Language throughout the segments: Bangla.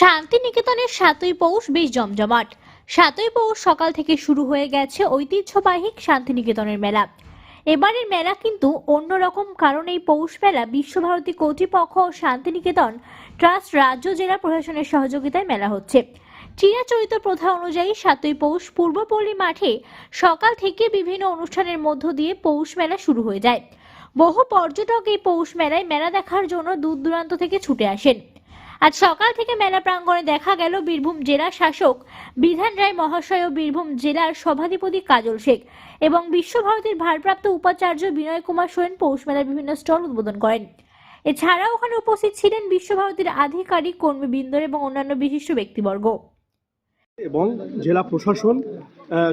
শান্তিনিকেতনের সাতই পৌষ বেশ জমজমাট। সাতই পৌষ সকাল থেকে শুরু হয়ে গেছে ঐতিহ্যবাহী শান্তিনিকেতনের মেলা। এবারের মেলা কিন্তু অন্যরকম কারণ এই পৌষ মেলা বিশ্বভারতী কর্তৃপক্ষ ও শান্তিনিকেতন ট্রাস্ট রাজ্য জেলা প্রশাসনের সহযোগিতায় মেলা হচ্ছে। চিরাচরিত প্রথা অনুযায়ী সাতই পৌষ পূর্বপল্লী মাঠে সকাল থেকে বিভিন্ন অনুষ্ঠানের মধ্য দিয়ে পৌষ মেলা শুরু হয়ে যায়। বহু পর্যটক এই পৌষ মেলায় মেলা দেখার জন্য দূর দূরান্ত থেকে ছুটে আসেন। আজ সকাল থেকে মেলা প্রাঙ্গণে দেখা গেল বীরভূম জেলা শাসক বিধান রায় মহাশয় ও বীরভূম জেলার সভাধিপতি কাজল শেখ এবং বিশ্বভারতীর ভারপ্রাপ্ত উপাচার্য বিনয় কুমার সোরেন পৌষ মেলার বিভিন্ন স্টল উদ্বোধন করেন। এছাড়াও ওখানে উপস্থিত ছিলেন বিশ্বভারতীর আধিকারিক কর্মীবৃন্দ এবং অন্যান্য বিশিষ্ট ব্যক্তিবর্গ। এবং জেলা প্রশাসন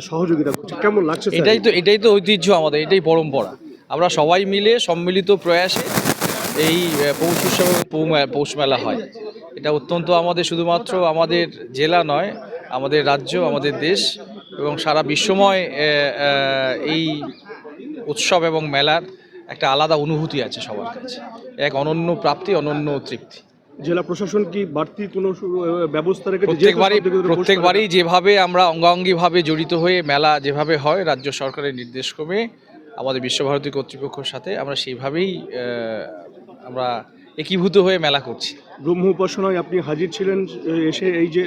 সহযোগিতা করছে। কেমন লাগছে এটাই তো এটাই তো ঐতিহ্য আমাদের এটাই পরম্পরা। আমরা সবাই মিলে সম্মিলিত প্রয়াসে এই পৌষ উৎসব পৌষ মেলা হয়। এটা অত্যন্ত আমাদের শুধুমাত্র আমাদের জেলা নয় আমাদের রাজ্য আমাদের দেশ এবং সারা বিশ্বময় এই উৎসব এবং মেলার একটা আলাদা অনুভূতি আছে সবার কাছে। এক অনন্য প্রাপ্তি অনন্য তৃপ্তি। জেলা প্রশাসন কি বাড়তি কোনো ব্যবস্থা রেখেছে? প্রত্যেকবারই প্রত্যেকবারই যেভাবে আমরা অঙ্গাঙ্গিভাবে জড়িত হয়ে মেলা যেভাবে হয় রাজ্য সরকারের নির্দেশক্রমে আমাদের বিশ্বভারতী কর্তৃপক্ষের সাথে আমরা সেইভাবেই আমরা একীভূত হয়ে মেলা করছি। ব্রহ্ম উপাসনায় আপনি হাজির ছিলেন এসে এই যে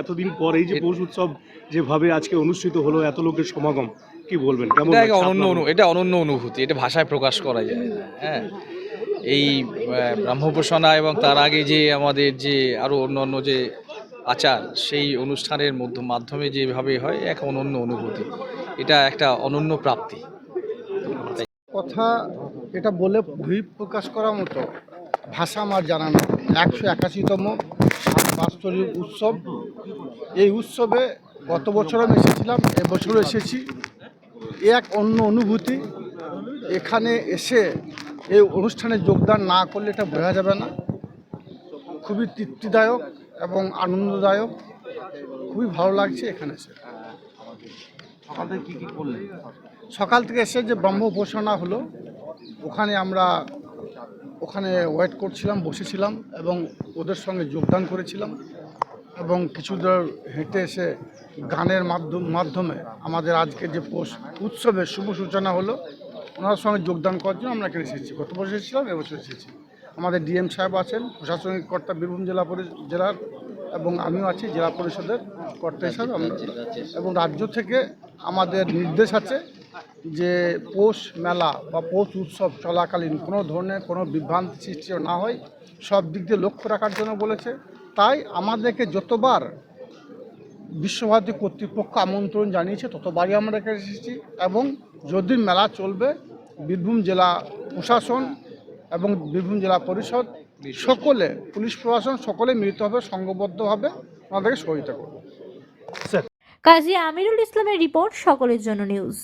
এতদিন পর এই যে পৌষ উৎসব যেভাবে আজকে অনুষ্ঠিত হলো এত লোকের সমাগম কি বলবেন? কেমন এটা অনন্য এটা অনন্য অনুভূতি এটা ভাষায় প্রকাশ করা যায় না হ্যাঁ। এই ব্রাহ্মোপাসনা এবং তার আগে যে আমাদের যে আরও অন্য অন্য যে আচার সেই অনুষ্ঠানের মধ্য মাধ্যমে যেভাবে হয় এক অনন্য অনুভূতি। এটা একটা অনন্য প্রাপ্তি। কথা এটা বলে প্রকাশ করার মতো ভাষা আমার জানা নেই। একশো একাশিতম বাস্তরিক উৎসব। এই উৎসবে গত বছর আমি এসেছিলাম, এবছরও এসেছি। এ এক অন্য অনুভূতি। এখানে এসে এই অনুষ্ঠানে যোগদান না করলে এটা বোঝা যাবে না। খুবই তৃপ্তিদায়ক এবং আনন্দদায়ক। খুবই ভালো লাগছে এখানে এসে। সকাল থেকে এসে যে ব্রহ্ম উপাসনা হলো, ওখানে আমরা ওখানে ওয়েট করছিলাম, বসেছিলাম এবং ওদের সঙ্গে যোগদান করেছিলাম এবং কিছু দূর হেঁটে এসে গানের মাধ্যম, মাধ্যমে আমাদের আজকে যে উৎসবের শুভ সূচনা হলো, ওনার সঙ্গে যোগদান করার জন্য আমরা এখানে এসেছি। গত বছর এসেছিলাম এবছর এসেছি। আমাদের ডিএম সাহেব আছেন, প্রশাসনিক কর্তা বীরভূম জেলা পরি- জেলার এবং আমিও আছি জেলা পরিষদের কর্তা হিসাবে আমরা। এবং রাজ্য থেকে আমাদের নির্দেশ আছে যে পৌষ মেলা বা পৌষ উৎসব চলাকালীন কোনো ধরনের কোনো বিভ্রান্তি সৃষ্টি না হয় সব দিক দিয়ে লক্ষ্য রাখার জন্য বলেছে। তাই আমাদেরকে যতবার বিশ্বভারতী কর্তৃপক্ষ আমন্ত্রণ জানিয়েছে ততবারই আমরা এখানে এসেছি। এবং যদি মেলা চলবে বীরভূম জেলা প্রশাসন এবং বীরভূম জেলা পরিষদ সকলে পুলিশ প্রশাসন সকলে মিলিতভাবে সংঘবদ্ধভাবে আমাদেরকে সহযোগিতা করবে। কাজী আমিরুল ইসলামের রিপোর্ট সকলের জন্য নিউজ।